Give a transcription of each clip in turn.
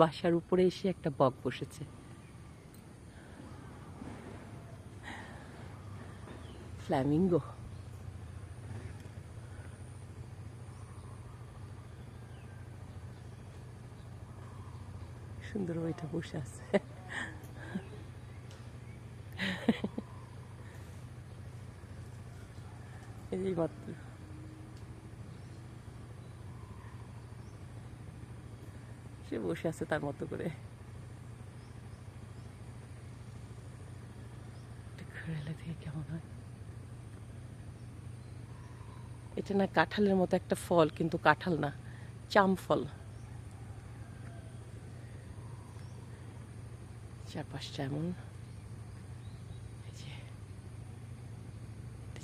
বাসার উপরে এসে একটা বক বসেছে। ফ্ল্যামিঙ্গো। সুন্দর ওইটা বসে আছে। এই মাত্র সে বসে আছে তার মতো করে। কেমন হয়। এটা না কাঁঠালের মতো একটা ফল, কিন্তু কাঁঠাল না চাম ফল চারপাশটা এমন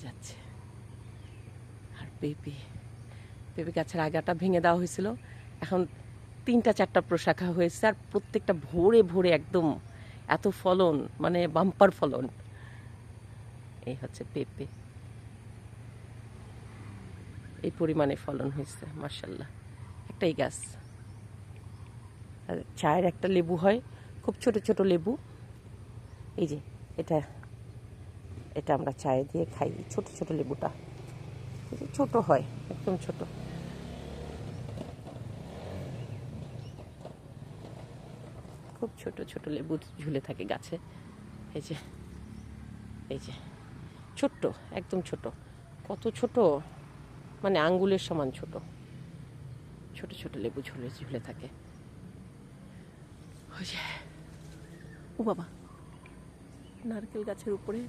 যাচ্ছে। আর পেঁপে পেঁপে গাছের আগাটা ভেঙে দেওয়া হয়েছিল। এখন তিনটা, চারটা প্রশাখা হয়েছে আর প্রত্যেকটা ভোরে ভোরে একদম এত ফলন মানে বাম্পার ফলন। এই হচ্ছে পেঁপে। এই পরিমাণে ফলন হয়েছে মার্শাল্লাহ একটাই গাছ। আর চায়ের একটা লেবু হয়, খুব ছোট ছোট লেবু। এই যে, এটা এটা আমরা চায়ে দিয়ে খাই, ছোট ছোট লেবুটা। ছোট হয়, একদম ছোট। খুব ছোট ছোট লেবু ঝুলে থাকে গাছে। এই যে এই যে, ছোট্ট, একদম ছোট। কত ছোট? মানে আঙ্গুলের সমান ছোট। ছোট ছোট লেবু ঝুলে ঝুলে থাকে। ওই যে, ও বাবা, নারকেল গাছের উপরে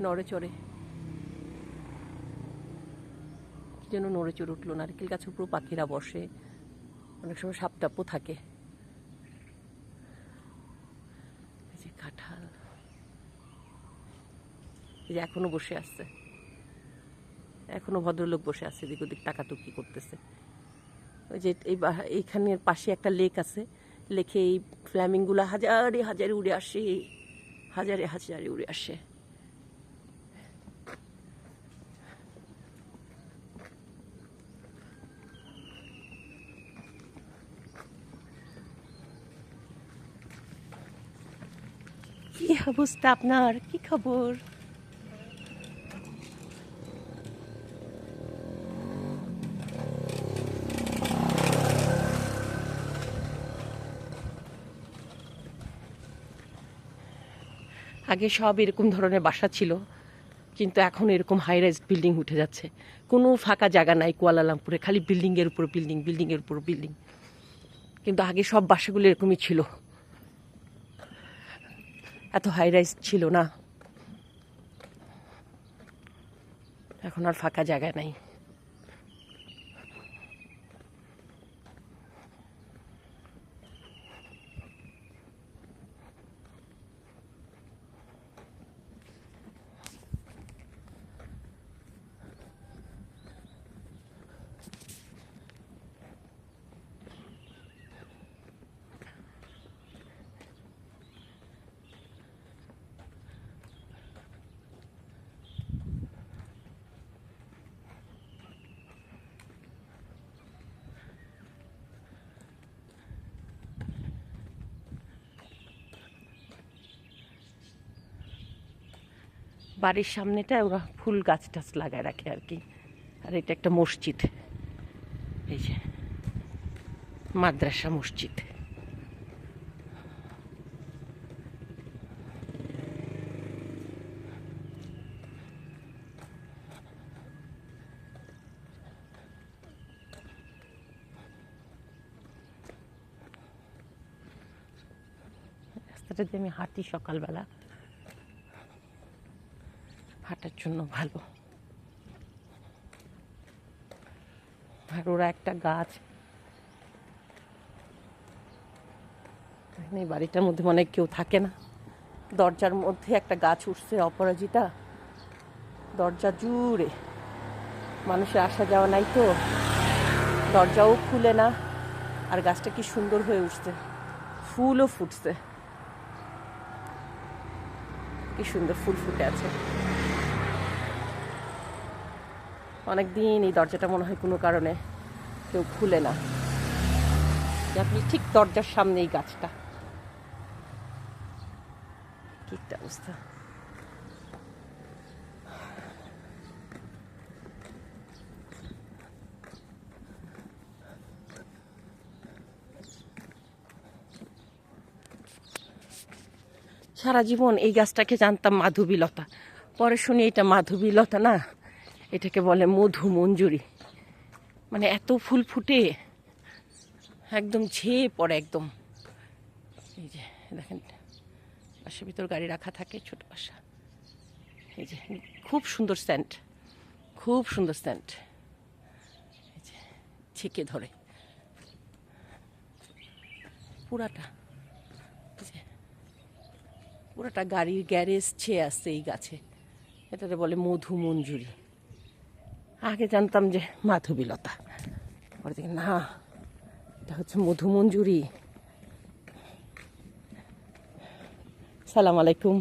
নড়ে চড়ে। যেন নড়ে চড়ে উঠল। নারকেল গাছের উপর পাখিরা বসে। অনেক সময় সাপ টাপও থাকে এই যে কাঁঠাল। এই যে এখনও বসে আছে। এখনও ভদ্রলোক বসে আছে, এদিক ওদিক টাকাটুকি করতেছে। ওই যে এই এইখানের পাশে একটা লেক আছে। লেকে এই ফ্ল্যামিংগুলো হাজারে হাজারে উড়ে আসে, হাজারে হাজারে উড়ে আসে। কি অবস্থা আপনার? কি খবর? আগে সব এরকম ধরনের বাসা ছিল, কিন্তু এখন এরকম হাই রাইজ বিল্ডিং উঠে যাচ্ছে। কোনো ফাঁকা জায়গা নাই কুয়ালালামপুরে, খালি বিল্ডিংয়ের উপর বিল্ডিং বিল্ডিংয়ের উপর বিল্ডিং কিন্তু আগে সব বাসাগুলো এরকমই ছিল। এত হাই রাইস ছিল না। এখন আর ফাঁকা জায়গা নাই। বাড়ির সামনেটা ওরা ফুল গাছ টাছ লাগায় রাখে আর কি। আর এটা একটা মসজিদ। এই যে, মাদ্রাসা মসজিদ। রাস্তাটা আমি হাঁটি সকালবেলা। হাঁটার জন্য ভালো। আর ওরা একটা গাছ। এই বাড়িটার মধ্যে মনে কেউ থাকে না। দরজার মধ্যে একটা গাছ উঠছে অপরাজিতা। দরজা জুড়ে। মানুষের আসা যাওয়া নাই তো। দরজাও খুলে না। আর গাছটা কি সুন্দর হয়ে উঠছে। ফুলও ফুটছে। কি সুন্দর ফুল ফুটে আছে। অনেক দিন এই দরজাটা মনে হয় কোনো কারণে কেউ খুলে না। আপনি ঠিক দরজার সামনে এই গাছটা। কি একটা অবস্থা। সারা জীবন এই গাছটাকে জানতাম মাধবীলতা। পরে শুনি এটা মাধবীলতা না। এটাকে বলে মধু মঞ্জুরি। মানে এত ফুল ফুটে, একদম ঝেয়ে পড়ে একদম। এই যে, দেখেন বাসার ভিতর গাড়ি রাখা থাকে, ছোট বাসা এই যে, খুব সুন্দর স্ট্যান্ড, খুব সুন্দর স্ট্যান্ড। এই যে, ছেকে ধরে। পুরাটা পুরাটা গাড়ির গ্যারেজ ছেয়ে আসছে এই গাছে। এটাতে বলে মধু মঞ্জুরি। আগে জানতাম যে মাধবীলতা। পরে দেখি, না, এটা হচ্ছে মধুমঞ্জুরি। সালাম আলাইকুম।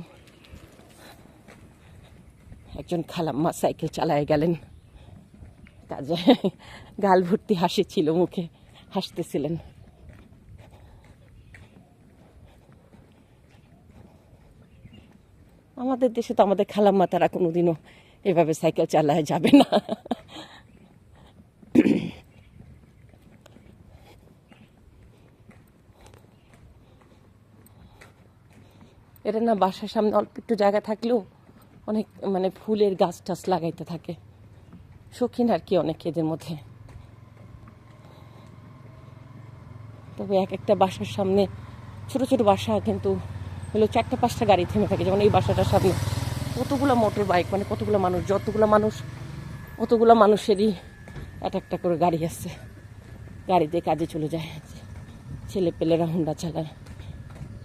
একজন খালাম্মা সাইকেল চালায় গেলেন। কাজে গাল ভর্তি হাসি ছিল মুখে, হাসতেছিলেন। আমাদের দেশে তো আমাদের খালাম্মা তারা কোনোদিনও এভাবে সাইকেল চালায় যাবে না। এটা না বাসার সামনে অল্প একটু জায়গা থাকলেও অনেক মানে ফুলের গাছ টাছ লাগাইতে থাকে। শৌখিন আর কি অনেক এদের মধ্যে। তবে এক একটা বাসার সামনে, ছোট ছোট বাসা কিন্তু হলো চারটে পাঁচটা গাড়ি থেমে থাকে। যেমন এই বাসাটার সামনে কতগুলো মোটর বাইক মানে কতগুলো মানুষ, যতগুলো মানুষ, অতগুলো মানুষেরই এক একটা করে গাড়ি আছে। গাড়িতে কাজে চলে যায়। ছেলে পেলেরা হুন্ডা চালায়।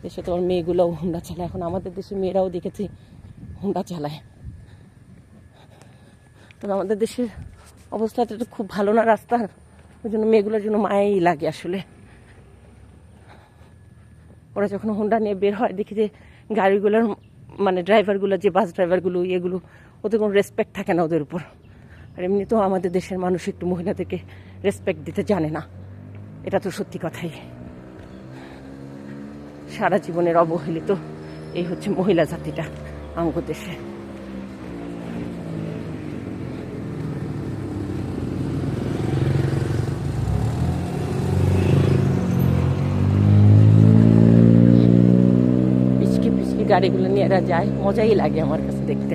দেশে তোমার মেয়েগুলোও হুন্ডা চালায়। এখন আমাদের দেশে মেয়েরাও দেখেছি হুন্ডা চালায়। তবে আমাদের দেশের অবস্থাটা তো খুব ভালো না রাস্তার। ওই জন্য মেয়েগুলোর জন্য মায়াই লাগে আসলে। ওরা যখন হুন্ডা নিয়ে বের হয়, দেখি যে গাড়িগুলোর মানে ড্রাইভারগুলো যে বাস ড্রাইভারগুলো এগুলো, ওদের কোনো রেসপেক্ট থাকে না ওদের উপর। আর এমনিতেও আমাদের দেশের মানুষ একটু মহিলাদেরকে রেসপেক্ট দিতে জানে না। এটা তো সত্যি কথাই। সারা জীবনের অবহেলিত এই হচ্ছে মহিলা জাতিটা আমাদের দেশে। গাড়িগুলো নিয়ে এরা যায়। মজাই লাগে আমার কাছে দেখতে।